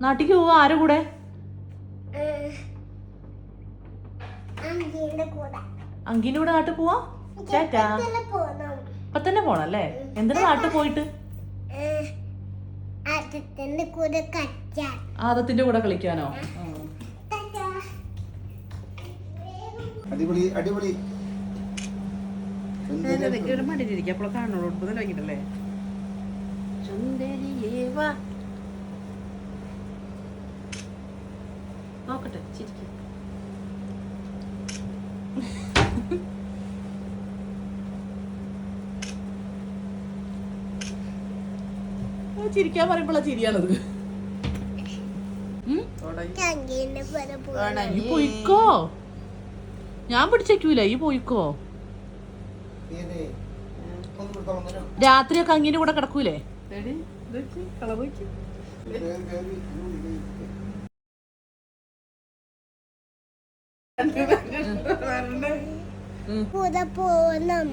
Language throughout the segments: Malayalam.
നാട്ടിക്ക് പോവാ ആരുടെ കൂടെ? അങ്കിന്റെ കൂടെ നാട്ടിൽ പോവാ? ചേട്ടാ. ഇപ്പൊ തന്നെ പോണല്ലേ? എന്തിനാ നാട്ടിൽ പോയിട്ട്? ആദത്തിന്റെ കൂടെ കളിക്കാനോ? അടിപൊളി അടിപൊളി. മടിയിലിരിക്കും അപ്പോൾ കാണുള്ളൂ വാങ്ങിട്ടല്ലേ തുടങ്ങിട്ടല്ലേ നോക്കട്ടെ ചിരിക്കും ചിരിക്കാൻ പറയുമ്പോഴാ ചിരിയാണത്. ഈ പോയിക്കോ? ഞാൻ പിടിച്ചേക്കൂല ഈ പോയിക്കോ. രാത്രിയൊക്കെ അങ്ങനെ കൂടെ കിടക്കൂലേ? കേറി,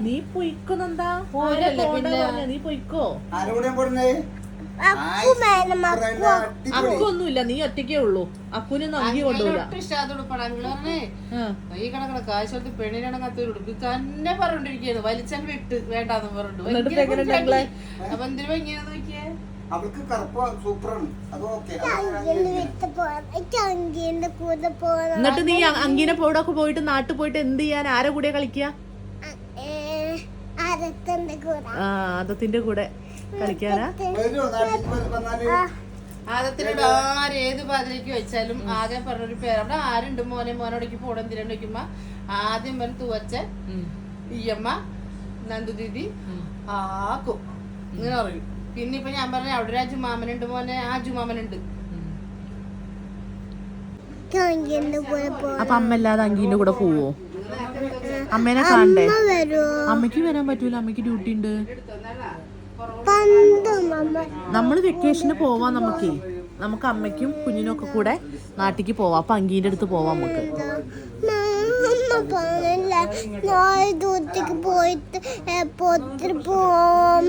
നീ പൊയ്ക്കോ നന്ദാ നീ പൊയ്ക്കോ? അക്കൊന്നുമില്ല നീ ഒറ്റയ്ക്കേ ഉള്ളൂ. അക്കുന് നന്ദി കൊണ്ടുപോയി ഈ കണക്കണ കാശ് കൊടുത്ത് പെണ്ണിനാണെങ്കിൽ ഉടുപ്പ് തന്നെ പറഞ്ഞോണ്ടിരിക്കുന്നു വലിച്ചങ്ങ് ഇട്ട് വേണ്ടെന്ന് പറഞ്ഞു? അപ്പൊ എന്തിനു ഭംഗിയാന്ന് നോക്കിയേ? അവൾക്ക് കറുപ്പ് സൂപ്പറാണ്. അത് ഓക്കെ അങ്കിന്റെ അങ്കിന്റെ കൂടെ എന്നിട്ട് നീ അ- അങ്കിനെ പോടൊക്കെ പോയിട്ട് നാട്ടിൽ പോയിട്ട് എന്ത് ചെയ്യാൻ? ആരെ കൂടെ കളിക്കുക? ആ ആദത്തിന്റെ കൂടെ. കളിക്കാനാ? ആദ്യത്തിനോട് ആര് ഏത് പാതിലേക്ക് വെച്ചാലും ആദ്യം പറഞ്ഞൊരു പേര്. അവിടെ ആരുണ്ട് മോനെ? മോനോടേക്ക് പോടം തിരണ്ട് ചോദിക്കുമ്പോ ആദ്യം വരും തുവച്ച ഈയമ്മ നന്ദു ദീദി ആക്കും. ഇങ്ങനെ പറയും. പിന്നെ ഇപ്പൊ ഞാൻ പറഞ്ഞ അവിടെ ഒരു അജുമാമനുണ്ട് മോനെ ആ അജുമാമനുണ്ട്. അപ്പൊ അമ്മ അല്ലാതെ അങ്കീന്റെ കൂടെ പോവോ? അമ്മേനെ കാണണ്ടേ? അമ്മയ്ക്ക് വരാൻ പറ്റൂല അമ്മയ്ക്ക് ഡ്യൂട്ടി ഉണ്ട്. നമ്മൾ വെക്കേഷന് പോവാം നമുക്കേ. നമുക്ക് അമ്മയ്ക്കും കുഞ്ഞിനും ഒക്കെ കൂടെ നാട്ടിക്ക് പോവാം. അപ്പൊ അങ്കീന്റെ അടുത്ത് പോവാം നമുക്ക്. പോയിട്ട് പോവാം.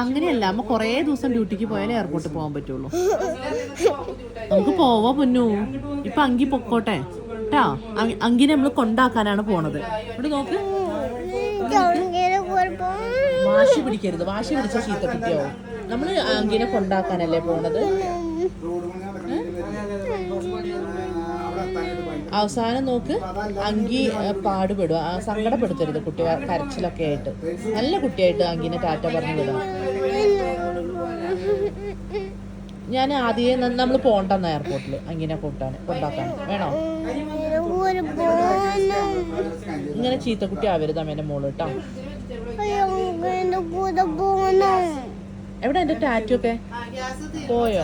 അങ്ങനെയല്ല അമ്മ കൊറേ ദിവസം ഡ്യൂട്ടിക്ക് പോയാലേ എയർപോർട്ടിൽ പോകാൻ പറ്റുള്ളൂ. നമുക്ക് പോവാ പൊന്നു. ഇപ്പൊ അങ്കി പൊക്കോട്ടെ. കേട്ടാ അങ്കിനെ നമ്മൾ കൊണ്ടാക്കാനാണ് പോണത്. നോക്ക്. വാശി പിടിക്കരുത്. വാശി പിടിച്ച ചീത്ത കുട്ടിയാവും നമ്മൾ അങ്കിനെ കൊണ്ടാക്കാനല്ലേ പോണത്? അവസാനം നോക്ക് അങ്കി പാടുപെടുക. സങ്കടപ്പെടുത്തരുത് കുട്ടി കരച്ചിലൊക്കെ ആയിട്ട്. നല്ല കുട്ടിയായിട്ട് അങ്കിനെ ടാറ്റ പറഞ്ഞു വിടാം. ഞാൻ ആദ്യം നമ്മൾ പോണ്ടെന്ന എയർപോർട്ടിൽ അങ്കിനെ കൂട്ടാൻ കൊണ്ടാക്കാൻ. വേണോ? ഇങ്ങനെ ചീത്ത കുട്ടി ആവരുത് അമ്മേന്റെ മോൾ കേട്ടോ എവിടെ എന്റെ ടാറ്റു ഒക്കെ? പോയോ?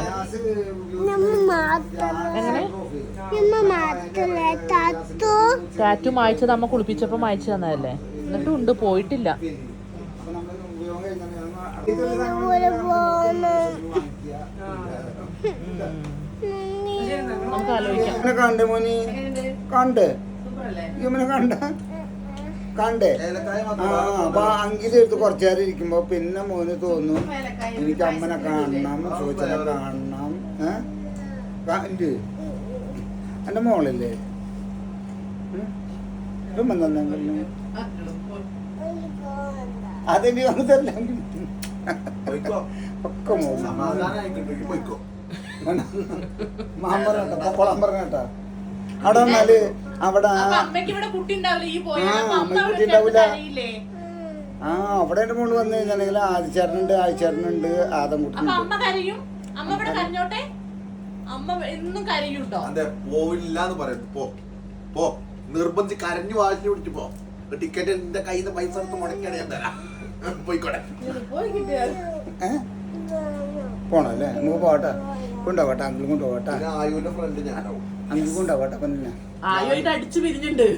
എങ്ങനെ ടാറ്റു. മായച്ചത് അമ്മ കുളിപ്പിച്ചപ്പോ മായ്ച്ചു തന്നതല്ലേ? എന്നിട്ടും ഉണ്ട് പോയിട്ടില്ല. നമുക്ക് ആലോചിക്കാം. കണ്ട് കണ്ടേ മോനി. കണ്ട്. ഇവനെ കണ്ട. കണ്ടേ. ആ അപ്പൊ അങ്കിലെടുത്ത് കുറച്ചു നേരം ഇരിക്കുമ്പോ പിന്നെ മോന് തോന്നും എനിക്ക് അമ്മനെ കാണണം ചോദിച്ചനെ കാണണം ഏഹ് എന്റെ മോളല്ലേ? അതെനിക്ക് വന്നതല്ല? ഒക്കെ മോൾ മാൻ പറഞ്ഞ കേട്ടാ അവിടെ വന്നാൽ അവിടെ അമ്മയ്ക്ക് ഉണ്ടാവില്ല. ഈ ആ, അവിടെ എന്റെ മോൾ വന്നു കഴിഞ്ഞാണെങ്കിൽ ആദിച്ചേരനുണ്ട് ആദിച്ചേരനുണ്ട് ആദം അപ്പൊ കുട്ടിയുണ്ട് അമ്മ കരയും? അമ്മ ഇവിടെ കരഞ്ഞോട്ടെ? അമ്മ എന്നും കരയും കേട്ടോ അതെ പോവില്ല എന്ന് പറയുന്നു പോ പോ. നിർബന്ധിച്ച് കരഞ്ഞു വാശി പിടിച്ചു പോ. ടിക്കറ്റ് എന്റെ കയ്യിൽ നിന്ന് പൈസ എടുത്ത് മുടക്കിയാണ് ഞാൻ തരാം. പോയിക്കോട്ടെ. ഏ? പോണല്ലേ? നമുക്ക് പോകട്ടെ കൊണ്ടുപോകട്ടെ അങ്കിളും കൊണ്ടുപോകട്ടെ. ആയുവിന്റെ ഫ്രണ്ട് ഞാനാവും. ആയുമായിട്ട് അടിച്ചു പിരിഞ്ഞുണ്ട്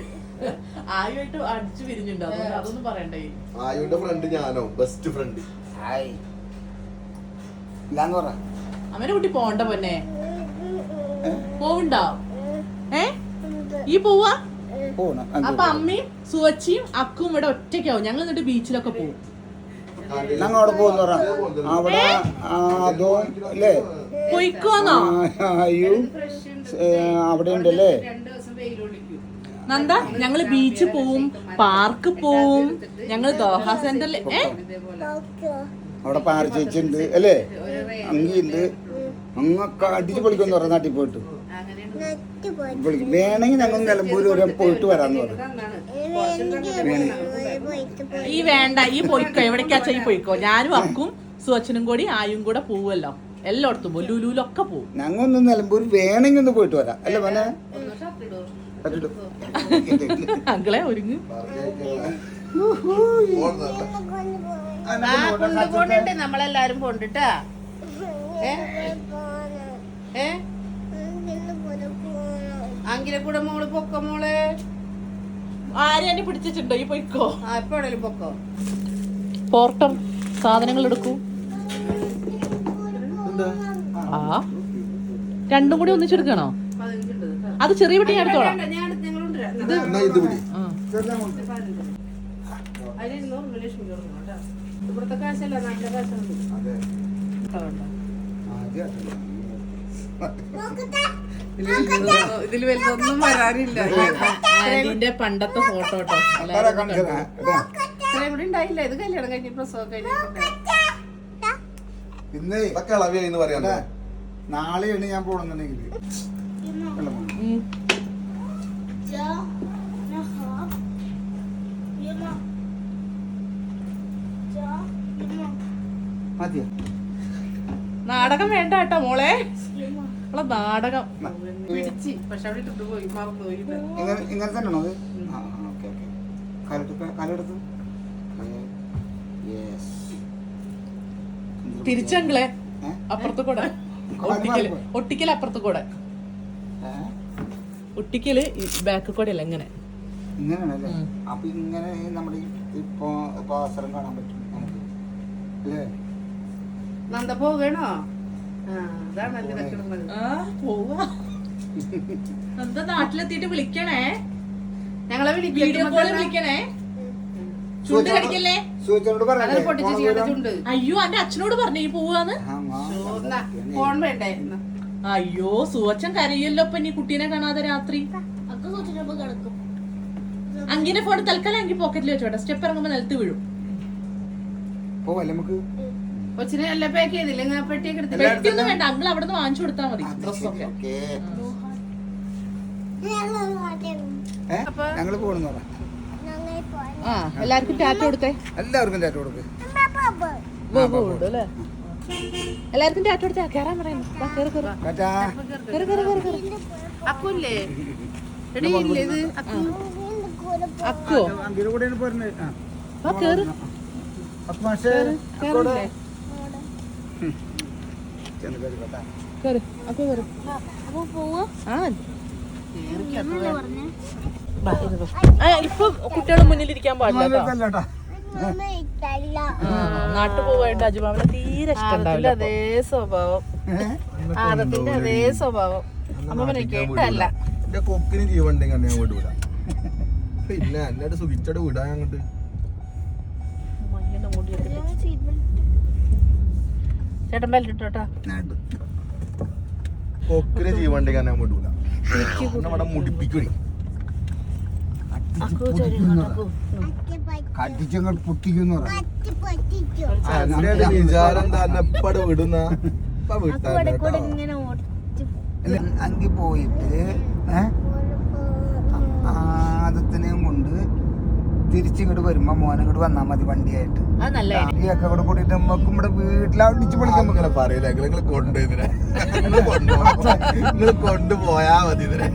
ആയുമായിട്ട് അടിച്ചു പിരിഞ്ഞുണ്ട് അതുകൊണ്ട് അതൊന്നും പറയണ്ടേ? ഫ്രണ്ട് ഞാനോ? Best friend hi. ഇല്ലാന്ന് പറ. അമ്മേനെ കുട്ടി പോണ്ട പൊന്നെ? പോവുണ്ടോ? ഏ? ഈ പോവാ? അപ്പൊ അമ്മയും സുവച്ചിയും അക്കും ഇവിടെ ഒറ്റയ്ക്കാവും. ഞങ്ങൾ എന്നിട്ട് ബീച്ചിലൊക്കെ പോകും ഞങ്ങൾ അവിടെ പോകുന്ന പറ അവിടെ ആ, അതോ അല്ലേ? പൊയ്ക്കോന്നോ? അയ്യോ. അവിടെ ഉണ്ടല്ലേ നന്ദ ഞങ്ങൾ ബീച്ച് പോവും പാർക്ക് പോവും ഞങ്ങൾ ദോഹ സെന്ററിൽ അവിടെ പാർക്ക് ചേച്ചിണ്ട് അല്ലേ? അങ്കിയുണ്ട്. അങ്ങൊക്കെ അടിച്ചു പൊളിക്കൊന്ന് പറഞ്ഞ നാട്ടിൽ പോയിട്ട്. വേണമെങ്കിൽ ഞങ്ങൾ നിലമ്പൂർ വരെ പോയിട്ട് വരാന്ന് പറഞ്ഞു. ഈ വേണ്ട ഈ പൊയ്ക്കോ. എവിടേക്കാച്ചാ ഈ പൊയ്ക്കോ? ഞാനും അക്കും സുവച്ചനും കൂടി ആയും കൂടെ പോവല്ലോ എല്ലായിടത്തും പോകും ലുലുലൊക്കെ പോകും ഞങ്ങൾ ഒന്ന് നിലമ്പൂർ വേണമെങ്കിൽ ഒന്ന് പോയിട്ട് വരാം. അല്ല മോനെ? അങ്കളെ ഒരുങ്ങ്. നമ്മളെല്ലാരും പോണ്ടിട്ടാ ഏ? അങ്കിലെ കൂടെ മോൾ പൊക്കോ മോളെ? ആരും എന്നെ പിടിച്ചിട്ടുണ്ടോ? ഈ പൊയ്ക്കോ? ആ പൊക്കോ? പോർട്ടർ സാധനങ്ങൾ എടുക്കൂ. ആ. രണ്ടും കൂടി ഒന്നിച്ചെടുക്കണോ. അത് ചെറിയ പെട്ടി ഞാൻ എടുത്തോളാം. ഇവിടുത്തെ കാശല്ല നാട്ടിലെ കാശാണ്. ഇതിൽ വലുതൊന്നും വരാനില്ല. എന്റെ പണ്ടത്തെ ഫോട്ടോ കേട്ടോ. ഇവിടെ ഉണ്ടായില്ല. ഇത് കല്യാണം കഴിഞ്ഞ് പ്രസവം കഴിഞ്ഞിട്ടുണ്ട് ഇന്നേ ഇതൊക്കെ ഇളവിയായിന്ന് പറയാൻ നാളെ നാളെയാണ് ഞാൻ പോണെന്നുണ്ടെങ്കിൽ. മതിയോ? നാടകം വേണ്ട കേട്ടോ മോളെ. നാടകം. പിടിച്ച്. പക്ഷെ അവിടെ ഇട്ടിട്ട് പോയി. ഇങ്ങനെ ഇങ്ങനെ തന്നെയാണോ അത്? തിരിച്ചങ്ങളെ? അപ്പുറത്ത് കൂടെ ഒട്ടിക്കൽ. ഒട്ടിക്കൽ അപ്പുറത്ത് കൂടെ? ഒട്ടിക്കൽ ബാക്ക് കൂടെ അല്ല ഇങ്ങനെ. ഇങ്ങനെയാണല്ലേ? ഉം. അപ്പൊ ഇങ്ങനെ നമ്മുടെ ഇപ്പൊ അവസരം കാണാൻ പറ്റും നമുക്ക്. അല്ലേ? നന്ദ പോകണോ നാട്ടിലെത്തിയിട്ട് വിളിക്കണേ? ഞങ്ങളെ വീഡിയോ വിളിക്കും കോൾ വിളിക്കണേ? ചുണ്ട് കടിക്കല്ലേ സൂചനോട് പറഞ്ഞു അയ്യോ എന്റെ അച്ഛനോട് പറഞ്ഞു ഈ പോവാന്ന്? ഫോൺ. അയ്യോ സുവച്ചൻ കരയല്ലോ ഇപ്പൊ നീ കുട്ടീനെ കാണാതെ രാത്രി. അങ്കിന്റെ ഫോൺ തൽക്കാലം അങ്കി പോക്കറ്റിൽ വെച്ചോട്ടെ. സ്റ്റെപ്പ് ഇറങ്ങുമ്പോ നിലത്ത് വീഴും. നമുക്ക്. കൊച്ചിനെ അല്ല പാക്ക് ചെയ്തില്ല? ഇങ്ങനെ പെട്ടിയൊക്കെ പെട്ടിയൊന്നും വേണ്ട. അങ്കിൾ അവിടെ നിന്ന് വാങ്ങിച്ചു കൊടുത്താൽ മതി. ഡ്രസ്സൊക്കെ ഞങ്ങൾ പോണെന്ന് പറ. പോയി ആ എല്ലാവർക്കും ടാറ്റ കൊടുത്തേ. എല്ലാവർക്കും ടാറ്റ കൊടുക്ക്. എല്ലാവർക്കും ടാറ്റ കൊടുത്താ. കേറാൻ പറയുന്നു വാ, കേറ്, കേറ്. ടാറ്റാ. കേറ്, കേറ്, കേറ്, കേറ്. അക്കുല്ലേ? എടീ ഇല്ലേ ഇത് അക്കു. അക്കോ ആ വാ കേറ്. കേറ് അക്കു കേറ് ആ ഇപ്പൊ കുട്ടികൾ മുന്നിലിരിക്കാൻ പാടില്ല കേട്ടോ. അല്ലേട്ടാ മമ്മ ഇട്ടല്ല ആ, നാട്ടു പോവായിട്ട് അജുബാബിനെ തീരെ ഇഷ്ടം അതേ സ്വഭാവം. ആദത്തിന്റെ അതേ സ്വഭാവം. അമ്മനെ കേട്ടല്ല. എന്റെ കൊക്കിന് ജീവണ്ടെങ്കിൽ ഞാൻ അങ്ങോട്ട്. വിടാം പിന്നെ അല്ലാണ്ട് സുഖിച്ചോട് വിടാൻ അങ്ങോട്ട് ചേട്ടൻ ബെൽറ്റിട്ടോട്ടാ കൊക്കിന് ജീവണ്ടെങ്കിൽ ഞാൻ അങ്ങോട്ട് വിടാം നമ്മുടെ മുടിപ്പിക്കണി കടിച്ചങ്ങൾ പൊട്ടിക്കുന്നു വിചാരം തന്നെ എപ്പട് വിടുന്ന ഇപ്പൊ വിട്ടാ കേട്ടോ. ഇങ്ങനെ ഓടിച്ചു അങ്കി പോയിട്ട് ആദത്തിനെയും കൊണ്ട് തിരിച്ചിങ്ങോട്ട് വരുമ്പോ മോനങ്ങോട്ട് വന്നാ മതി വണ്ടിയായിട്ട്. ഒക്കെ കൂടെ കൂടിയിട്ട് നമ്മക്കും ഇവിടെ വീട്ടിലടിച്ചു പൊളിക്കാൻ അങ്ങനെ പറയില്ല നിങ്ങൾ കൊണ്ടുപോയി കൊണ്ടുപോയാ മതി ഇതിനെ.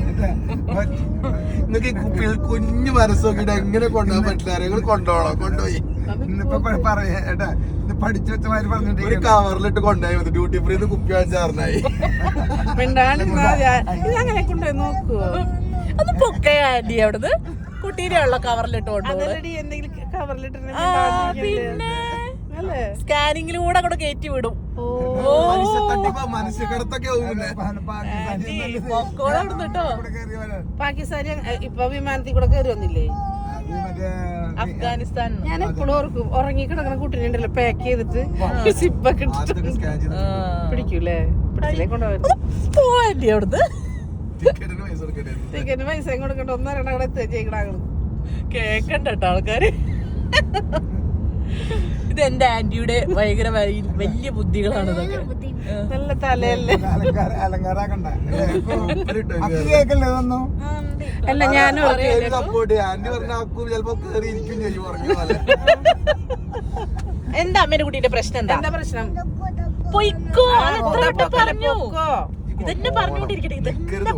നിങ്ങൾക്ക് ഈ കുഞ്ഞു മനസ്സ് ഇട എങ്ങനെ കൊണ്ടുപോകാൻ പറ്റില്ല. നിങ്ങൾ കൊണ്ടുപോകണോ കൊണ്ടുപോയി. ഇന്നിപ്പോ പ- പറയാ ഏട്ടാ ഇത് പഠിച്ചു വെച്ചമാര് ഒരു പറഞ്ഞിട്ട് കവറിലിട്ട് കൊണ്ടുപോയി മതി. ഡ്യൂട്ടി ഫ്രീ കുപ്പി വാങ്ങിച്ചാറിനായി അങ്ങനെ കൊണ്ടുപോയി നോക്കുവോ? ഒന്ന് പൊക്കേ ആന്റി അവിടുന്ന്. കുട്ടീനെ ഉള്ള കവറിലിട്ട് കൊണ്ടുപോകും പിന്നെ സ്കാനിങ്ങിലൂടെ കൂടെ കയറ്റി വിടും. പാകിസ്ഥാനി ഇപ്പൊ വിമാനത്തിൽ കൂടെ കയറി വന്നില്ലേ? അഫ്ഗാനിസ്ഥാൻ. ഞാൻ എപ്പോഴും ഓർക്കും ഉറങ്ങി കിടക്കുന്ന കുട്ടീനെ ഉണ്ടല്ലോ പാക്ക് ചെയ്തിട്ട് സിപ്പൊക്കെ ആദ്യമൊക്കെ സ്കാൻ ചെയ്ത് പിടിക്കൂലേ? പിടിച്ചില്ലേ കൊണ്ടുപോയി പോവല്ലേ അവിടുന്ന്? ടിക്കറ്റിന് പൈസ കൊടുക്കണ്ട ഒന്നര അവിടെ എത്തുക ചെയ്യണാങ്ങൾ കേക്കണ്ട കേട്ടോ ആൾക്കാര്. ഇത് എന്റെ ആന്റിയുടെ ഭയങ്കര വലിയ ബുദ്ധികളാണ് ഇതൊക്കെ. നല്ല തലയല്ലേ? അല്ല? ഞാനും എന്താ അമ്മേനെ കുട്ടീന്റെ പ്രശ്നം എന്താ? എന്താ പ്രശ്നം? പൊയ്ക്കോ പറഞ്ഞു. ഇതന്നെ പറഞ്ഞോണ്ടിരിക്കട്ടെ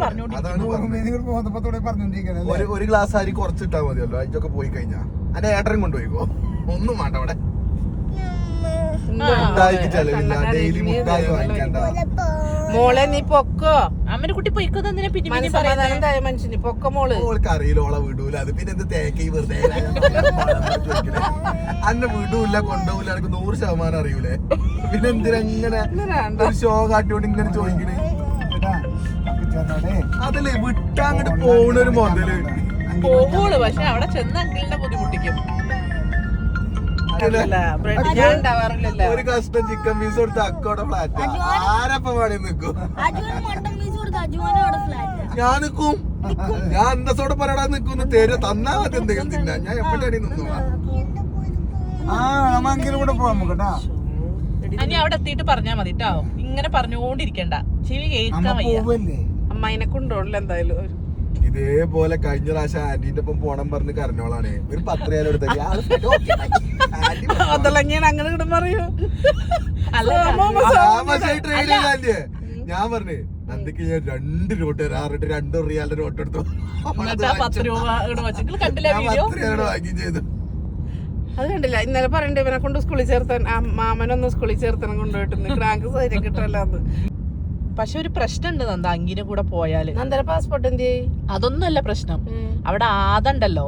പറഞ്ഞോണ്ടിരിക്കട്ടെ ഒരു ഒരു ഗ്ലാസ് അരി കുറച്ചിട്ടാ മതിയല്ലോ. അതൊക്കെ പോയി കഴിഞ്ഞാ. അതെ ഏട്ടനും കൊണ്ടുപോയിക്കോ. ഒന്നും വേണ്ട അവിടെ. ഡെയിലി മുട്ടായി വാങ്ങിക്കണ്ട. മോളെ നീ പൊക്കോ? അമ്മന്റെ കുട്ടി പൊയ്ക്കോ തന്നെ പിന്നെ പിന്നെ മനസ്സമാധാനം തായ മനുഷ്യന്? പൊക്ക മോൾ? മോൾക്ക് അറിയില്ല ഓളെ വിടൂല. അത് പിന്നെ എന്ത് തേക്കി വെറുതെ അന്നെ വിടൂല കൊണ്ടുപോകില്ല എനിക്ക് നൂറ് ശതമാനം അറിയൂലേ? പിന്നെ എന്തിനങ്ങനെ ഒരു ഷോ കാട്ടിയോണ്ട് ഇങ്ങനെ ചോദിക്കണേ? അതല്ലേ വിട്ടാ അങ്ങോട്ട് മോന്തൽ മുതൽ. പോവുള്ളൂ പക്ഷെ അവിടെ ചെന്ന് അങ്കിളിനെ ബുദ്ധിമുട്ടിക്കും. ഒരു കഷ്ടം ചിക്കൻ പീസ് കൊടുത്ത് അക്കോടെ ഫ്ലാറ്റ് ആരപ്പ പണി നിക്കും. ഞാൻ നിക്കും. ഞാൻ അന്തസ്സോടെ പറയടാ നിക്കുന്നു. തരും തന്നാ മതി എന്തെങ്കിലും തിന്നാ ഞാൻ എപ്പോഴാണ് നിന്നു ആ നമ്മെങ്കിലും കൂടെ പോവാം നമുക്ക് കേട്ടാ അനി അവിടെ എത്തിയിട്ട് പറഞ്ഞാ മതി കേട്ടോ ഇങ്ങനെ പറഞ്ഞുകൊണ്ടിരിക്കണ്ട ചെവി അമ്മ കേൾക്കാൻ വയ്യ. അമ്മ അതിനെ കൊണ്ടോളില്ല എന്തായാലും. ഇതേപോലെ കഴിഞ്ഞ പ്രാവശ്യം ആന്റീന്റെ ഒപ്പം പോണം പറഞ്ഞ് കരഞ്ഞോളാണ്. ഒരു പത്ത് ഞാൻ അങ്ങനെ പറയൂ ആന്റിയെ. ഞാൻ പറഞ്ഞേ നന്ദിക്ക് ഞാൻ രണ്ട് നോട്ട് തരാറിട്ട് രണ്ട് റിയാലിന്റെ നോട്ട് എടുത്തു. പത്ത് രൂപ ചെയ്തു. അത് കണ്ടില്ല. ഇന്നലെ പറയണ്ടേ ഇവനെ കൊണ്ട് സ്കൂളിൽ ചേർത്താൻ ആ മാമനൊന്ന് സ്കൂളിൽ ചേർത്തണം കൊണ്ടുപോയിട്ടുണ്ട് ക്രാങ്ക് സൈര്യം കിട്ടല്ലാന്ന് പക്ഷെ ഒരു പ്രശ്നമുണ്ട് നന്ദ അങ്കിന്റെ കൂടെ പോയാൽ. നന്ദന പാസ്പോർട്ട് എന്ത് ചെയ്യ്? അതൊന്നുമല്ല പ്രശ്നം. അവിടെ ആദണ്ടല്ലോ.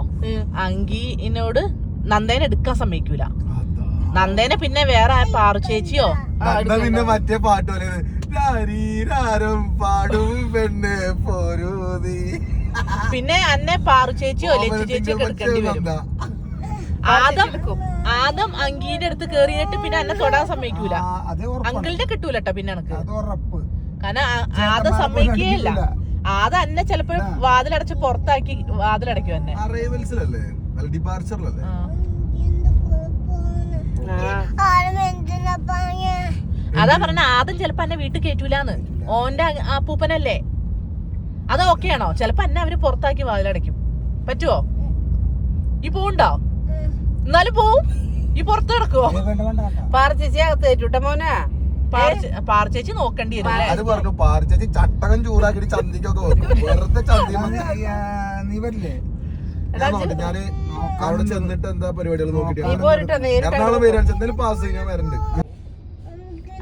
അങ്കിനോട് നന്ദേനെ എടുക്കാൻ സമ്മതിക്കൂല. നന്ദേനെ പിന്നെ വേറെ ആ പാറു ചേച്ചിയോ? പിന്നെ മറ്റേ പാട്ട് പോലെ രാരീരാരം പാടും പെണ്ണ് പോരൂതി. പിന്നെ അന്നെ പാറു ചേച്ചിയോ ലച്ചു ചേച്ചിയോ എടുക്കേണ്ടി വരും. ആദം ആദം അങ്കീന്റെ അടുത്ത് കേറിയിട്ട് പിന്നെ അന്നെ തൊടാൻ സമ്മതിക്കൂല. അങ്കിളിന്റെ കിട്ടൂലട്ടോ പിന്നെ എനിക്ക് ഉറപ്പ്. കാരണം ആദം സമ്മതിക്കുകയില്ല. ആദം എന്നെ ചിലപ്പോ വാതിലടച്ച് പുറത്താക്കി വാതിലടയ്ക്കും എന്നെ. അറൈവൽസിലല്ലേ ഡിപ്പാർച്ചറിലല്ലേ അതാ പറഞ്ഞ ആദ്യം ചിലപ്പോ എന്നെ വീട്ടിൽ കയറ്റൂലെന്ന് ഓന്റെ അപ്പൂപ്പനല്ലേ? അത് ഓക്കെ ആണോ? ചിലപ്പോ എന്നെ അവർ പുറത്താക്കി വാതിലടയ്ക്കും. പറ്റുവോ? ഈ പോവുണ്ടോ? എന്നാലും പോവും. ഈ പുറത്തു കിടക്കുവോ പാറ ചേച്ചി അകത്ത് കയറ്റൂട്ട മോനാ. പാറച്ചേച്ചി നോക്കേണ്ടി അല്ലേ? അത് പറഞ്ഞു പാർച്ചേച്ചി ചട്ടകം ചൂടാക്കിട്ട് ചന്തിക്കൊക്കെ വെക്കും. വെറുതെ ചന്തി നീ വരില്ലേ? ഞാൻ നോക്കട്ടെ ഞാൻ അവിടെ ചെന്നിട്ട് എന്താ പരിപാടികൾ നോക്കിട്ട് നീ പോരിട്ടോ നേരിട്ട് എറണാകുളം വരികയാണ് എന്തായാലും പാസ് വരണ്ട്.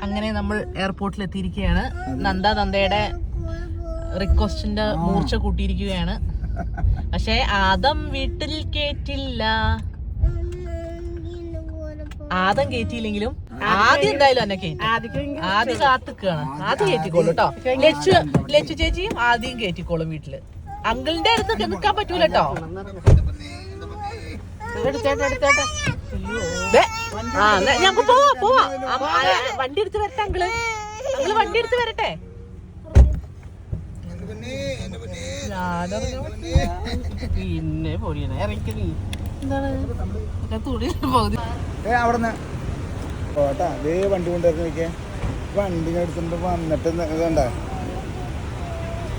അങ്ങനെ നമ്മൾ എയർപോർട്ടിൽ എത്തിയിരിക്കുകയാണ് നന്ദ നന്ദയുടെ റിക്വസ്റ്റിന്റെ മൂർച്ച കൂട്ടിയിരിക്കുകയാണ്. പക്ഷെ ആദം വീട്ടിൽ കേറ്റില്ല ആദം കേറ്റിയില്ലെങ്കിലും ആദ്യം എന്തായാലും എന്നെ കേറ്റി. ആദ്യം കാത്തുക്കാണ്. ആദ്യം കേറ്റിക്കോളൂ കേട്ടോ ലച്ചു ലച്ചു ചേച്ചിയും ആദ്യം കേറ്റിക്കോളും വീട്ടിൽ. അങ്കിളിന്റെ അടുത്ത് നിൽക്കാൻ പറ്റൂല കേട്ടോ ഞങ്ങക്ക് പോവാ പോവാ. വണ്ടി എടുത്ത് വരട്ടെ അങ്കിൾ. അങ്കിൾ വണ്ടി എടുത്ത് വരട്ടെ. പിന്നെ പൊടിയണ ഇറക്കി നീ എന്താണ്? തുണി പകുതി ഏ അതേ വണ്ടി കൊണ്ടുവരുന്ന നോക്കിയേ. വണ്ടി എടുത്തിട്ട് വന്നിട്ട് ഇതണ്ട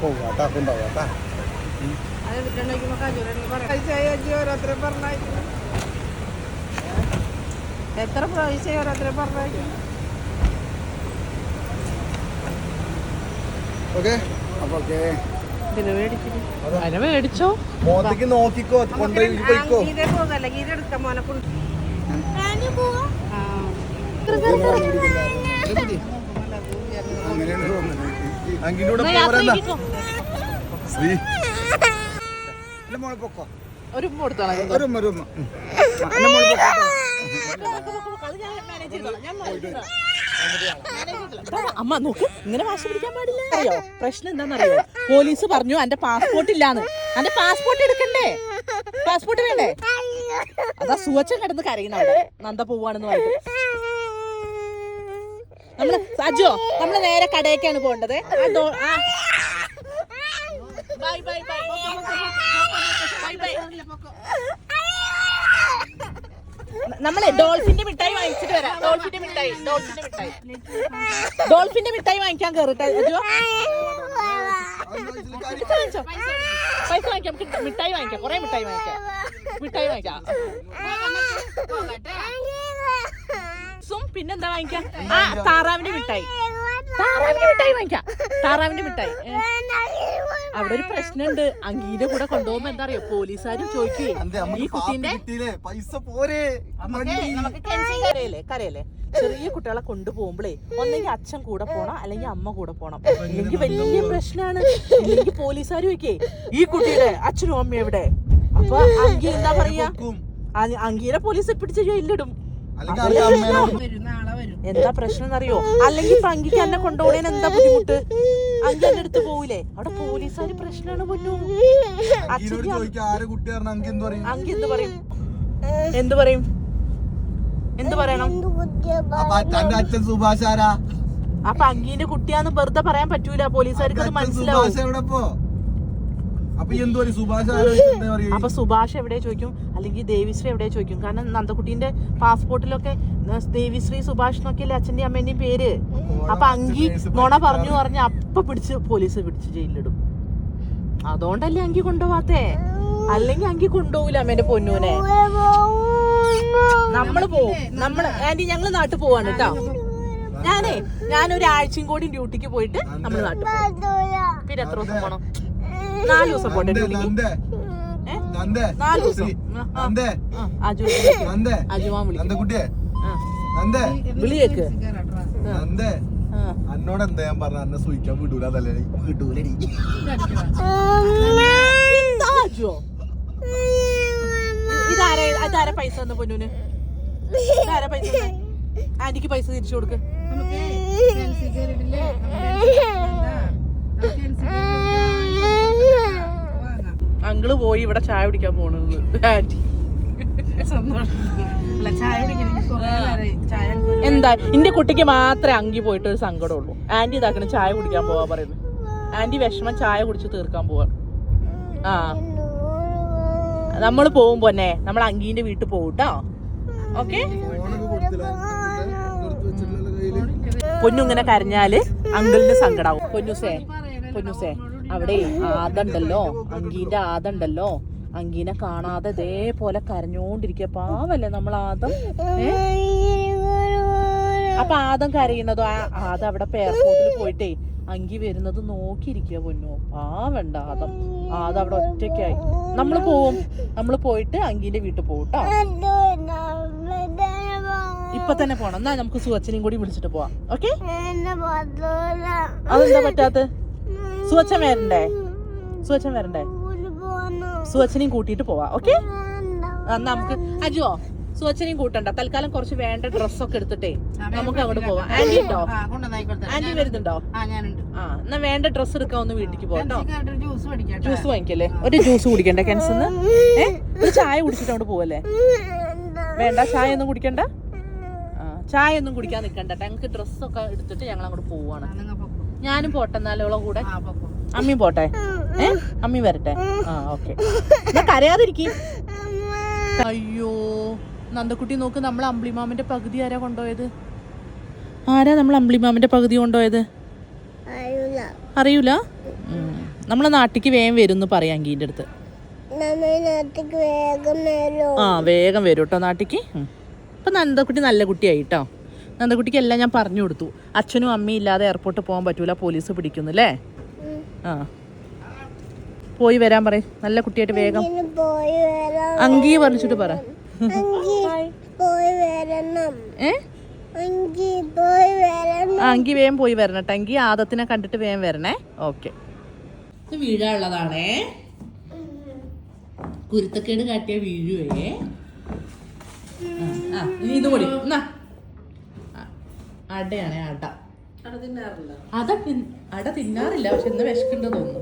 പോവാട്ടാ കൊണ്ടുപോവാട്ടാ എത്ര പ്രാവശ്യം ഓരോരുത്തരെ പറഞ്ഞയക്കുന്നു ഓക്കെ. അപ്പൊ ഓക്കെ. പിന്നെ മേടിക്കുന്നു അതിനെ മേടിച്ചോ. മോത്തേക്ക് നോക്കിക്കോ കൊണ്ടുപോയി ഇത് പോയിക്കോ. പോകുന്നല്ല എടുക്കാം മോനെ കൊണ്ട് ആ. അമ്മ നോക്ക് ഇങ്ങനെ വാശി പിടിക്കാൻ പാടില്ല. അറിയോ? പ്രശ്നം എന്താണെന്നറിയോ? പോലീസ് പറഞ്ഞു എന്റെ പാസ്പോർട്ട് ഇല്ലാന്ന്. എന്റെ പാസ്പോർട്ട് എടുക്കണ്ടേ? പാസ്പോർട്ട് വേണ്ടേ അതാ സുവച്ചൻ കിടന്ന് അവിടെ നന്ദ പോവാണെന്ന് പറഞ്ഞിട്ട്. നമ്മൾ അജോ നമ്മൾ നേരെ കടയേക്കാണ് പോകേണ്ടത്. Bye bye bye bye bye. നമ്മളെ ഡോൾഫിന്റെ മിഠായി വാങ്ങിച്ചിട്ട് വരാം. ഡോൾഫിന്റെ മിഠായി ഡോൾഫിന്റെ മിഠായി. ഡോൾഫിന്റെ മിഠായി വാങ്ങിക്കാൻ കയറിട്ടെ അജോ പൈസ വാങ്ങിക്കാം മിഠായി വാങ്ങിക്കാം കൊറേ മിഠായി വാങ്ങിക്കാം. മിഠായി വാങ്ങിക്കാം. പിന്നെന്താ വാങ്ങിക്കാം? ആ താറാവിന്റെ മിഠായി. താറാവിന്റെ മിഠായി വാങ്ങിക്കാം. താറാവിന്റെ മിഠായി. അവിടെ ഒരു പ്രശ്നമുണ്ട്. അങ്കീന്റെ കൂടെ കൊണ്ടുപോകുമ്പോ എന്താ അറിയോ പോലീസുകാരും ചോദിക്കുവേ അന്തേ ഈ കുട്ടീന്റെ പൈസ പോരെ? നമുക്ക് നമുക്ക് കെൻസി കരയല്ലേ കരയല്ലേ? ചെറിയ കുട്ടികളെ കൊണ്ടുപോകുമ്പോഴേ ഒന്നെങ്കിൽ അച്ഛൻ കൂടെ പോണം അല്ലെങ്കിൽ അമ്മ കൂടെ പോണം. എനിക്ക് വലിയ പ്രശ്നമാണ് ഇല്ലെങ്കിൽ പോലീസുകാർ ചോദിക്കേ ഈ കുട്ടിയുടെ അച്ഛനും അമ്മയും എവിടെ? അപ്പൊ അങ്കി എന്താ പറയാ? അങ്കീനെ പോലീസ് പിടിച്ചു ജയിലിലിടും. അല്ലെങ്കിൽ അറിയാം അമ്മേനോട് നാളെ വരും എന്താ പ്രശ്നം എന്നറിയോ അല്ലെങ്കിൽ പങ്കിക്ക് എന്നെ കൊണ്ടുപോകണേന് എന്താ ബുദ്ധിമുട്ട്? അങ്കി എന്റെ അടുത്ത് പോവില്ലേ അവിടെ പോലീസുകാര് പ്രശ്നമാണ് പൊന്നു. അങ്കി എന്ത് പറയും? എന്ത് പറയും? എന്ത് പറയണം? അച്ഛൻ അപ്പൊ അങ്കീന്റെ കുട്ടിയാന്ന് വെറുതെ പറയാൻ പറ്റൂല. പോലീസുകാർക്ക് അത് മനസ്സിലാവും പോ അപ്പൊ സുഭാഷ് എവിടെ ചോദിക്കും? അല്ലെങ്കിൽ ദേവിശ്രീ എവിടെ ചോദിക്കും? കാരണം നന്ദകുട്ടീന്റെ പാസ്പോർട്ടിലൊക്കെ ദേവിശ്രീ സുഭാഷ് എന്നൊക്കെയല്ലേ അച്ഛന്റെ അമ്മേന്റെയും പേര്. അപ്പൊ അങ്കി നോണ പറഞ്ഞു പറഞ്ഞ് അപ്പൊ പിടിച്ച് പോലീസ് പിടിച്ച് ജയിലിലിടും. അതുകൊണ്ടല്ലേ അങ്കി കൊണ്ടുപോവാത്തേ? അല്ലെങ്കിൽ അങ്കി കൊണ്ടുപോകില്ല അമ്മേന്റെ പൊന്നൂനെ. നമ്മൾ പോവും. നമ്മൾ ആന്റി ഞങ്ങൾ നാട്ടിൽ പോവാണ് കേട്ടോ. ഞാനേ ഞാനൊരാഴ്ചയും കൂടി ഡ്യൂട്ടിക്ക് പോയിട്ട് നമ്മൾ നാട്ടിൽ പോകും പിന്നെ എത്ര ദിവസം പോണം? നാല് ദിവസം പോട്ടെ നന്ദേ ഡ്യൂട്ടിക്ക്. നന്ദേ. ഏ? നന്ദേ. നാല് ദിവസം. അജു അജുമാൻ വിളിക്കും. നന്ദക്കുട്ടിയെ ആ. നന്ദേ. വിളി കേക്ക് നന്ദേ. ആ. അന്നോട് എന്താ ഞാൻ പറഞ്ഞ? അന്നെ സൂയിക്കാൻ വിടൂല അതല്ലേ വിടൂലടി? ഇതാരാ ഇതാരാ പൈസ തന്ന പൊന്നൂന്? ഇതാരാ പൈസ? ആന്റിക്ക് പൈസ തിരിച്ചു കൊടുക്ക്. അങ്കിൾ പോയി ഇവിടെ ചായ കുടിക്കാൻ പോണത്. ആന്റി. എന്താ? എന്റെ കുട്ടിക്ക് മാത്രമേ അങ്കി പോയിട്ട് ഒരു സങ്കടമുള്ളൂ ആന്റി ഇതാക്കണ ചായ കുടിക്കാൻ പോവാ പറയുന്നു. ആന്റി വിഷമം ചായ കുടിച്ച് തീർക്കാൻ പോവാ. ആ. നമ്മൾ പോവും പൊന്നെ നമ്മൾ അങ്കീന്റെ വീട്ടിൽ പോകട്ടോ കേട്ടോ ഓക്കെ? പൊന്നു ഇങ്ങനെ കരഞ്ഞാൽ അങ്കിളിന് സങ്കടാവും. പൊന്നുസേ പൊന്നുസേ. അവിടെ ആദണ്ടല്ലോ? അങ്കീന്റെ ആദണ്ടല്ലോ? അങ്കീനെ കാണാതെ ഇതേപോലെ കരഞ്ഞോണ്ടിരിക്കുക. പാവല്ലേ നമ്മൾ ആദം? അപ്പൊ ആദം കരയുന്നതോ? ആ ആദം അവിടെ എയർപോർട്ടിൽ പോയിട്ടേ അങ്കി വരുന്നത് നോക്കിയിരിക്കുക പൊന്നു. പാവണ്ട ആദം. ആദം അവിടെ ഒറ്റയ്ക്കായി. നമ്മൾ പോവും. നമ്മൾ പോയിട്ട് അങ്കീന്റെ വീട്ടിൽ പോകട്ടോ കേട്ടോ ഇപ്പൊ തന്നെ പോണം. എന്നാ നമുക്ക് സുവച്ചനെയും കൂടി വിളിച്ചിട്ട് പോവാം. ഓക്കെ? അതെന്താ പറ്റാത്ത സുവച്ചൻ വരണ്ടേ? സുവച്ചൻ വരണ്ടേ? സുവച്ചനെയും കൂട്ടിയിട്ട് പോവാ ഓക്കെ? നമുക്ക് അജുവോ സുവച്ചനെയും കൂട്ടണ്ട. തൽക്കാലം കുറച്ച് വേണ്ട ഡ്രസ്സൊക്കെ എടുത്തിട്ടേ നമുക്ക് അങ്ങോട്ട് പോവാം. ആന്റി ഉണ്ടോ? ആന്റി വരുന്നുണ്ടോ? ആ എന്നാ വേണ്ട ഡ്രസ്സ് എടുക്കാൻ ഒന്ന് വീട്ടിലേക്ക് പോകട്ടോ ജ്യൂസ് വാങ്ങിക്കല്ലേ? ഒരു ജ്യൂസ് കുടിക്കണ്ടേ കെൻസിന്ന്? ഏഹ് ഒരു ചായ കുടിച്ചിട്ട് അങ്ങോട്ട് പോവല്ലേ? വേണ്ട ചായ ഒന്നും കുടിക്കണ്ട? ചായ ഒന്നും കുടിക്കാൻ നിക്കണ്ട ഞങ്ങൾക്ക് ഡ്രസ്സൊക്കെ എടുത്തിട്ട് ഞങ്ങൾ അങ്ങോട്ട് പോവാണ് ഞാനും പോട്ടെ നാലോളം കൂടെ. അമ്മി പോട്ടെ? ഏ? അമ്മി വരട്ടെ? ആ ഓക്കെ. കരയാതിരിക്കും. അയ്യോ നന്ദക്കുട്ടി നോക്ക് നമ്മൾ അമ്പിളിമാമിന്റെ പകുതി ആരാ കൊണ്ടുപോയത്? ആരാ നമ്മൾ അമ്പിളിമാമിന്റെ പകുതി കൊണ്ടുപോയത്? അറിയൂല. നമ്മളെ നാട്ടിക്ക് വേഗം വരും പറയാം കീന്റെ അടുത്ത്. നാട്ടിക്ക് വേഗം വരും. ആ വേഗം വരും കേട്ടോ നാട്ടിക്ക്. ഇപ്പൊ നന്ദക്കുട്ടി നല്ല കുട്ടിയായി കേട്ടോ നന്ദക്കുട്ടിക്ക് എല്ലാം ഞാൻ പറഞ്ഞു കൊടുത്തു. അച്ഛനും അമ്മയും ഇല്ലാതെ എയർപോർട്ടിൽ പോകാൻ പറ്റൂല പോലീസ് പിടിക്കുന്നു അല്ലേ? ആ. പോയി വരാൻ പറയും. നല്ല കുട്ടിയായിട്ട് വേഗം. അങ്കി പറഞ്ഞിട്ട് പറ. അങ്കി വേഗം പോയി വരണം കേട്ടോ അങ്കി ആദത്തിനെ കണ്ടിട്ട് വേഗം വരണേ. ഓക്കെ. ഇത് വീഴാനുള്ളതാണേ. കുരുത്തക്കേട് കാട്ടിയ വീഴുവേ. ആ ഇനി ഇത് പൊടി. എന്നാ. അടയാണ് അട. അട അട തിന്നാറില്ല പക്ഷെ ഇന്ന് വിശക്കുണ്ട് തോന്നുന്നു.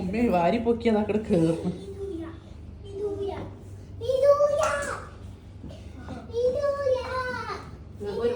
ഉമ്മ വാരി പൊക്കിയാ അങ്ങോട്ട് കേറുന്നു. ഒരു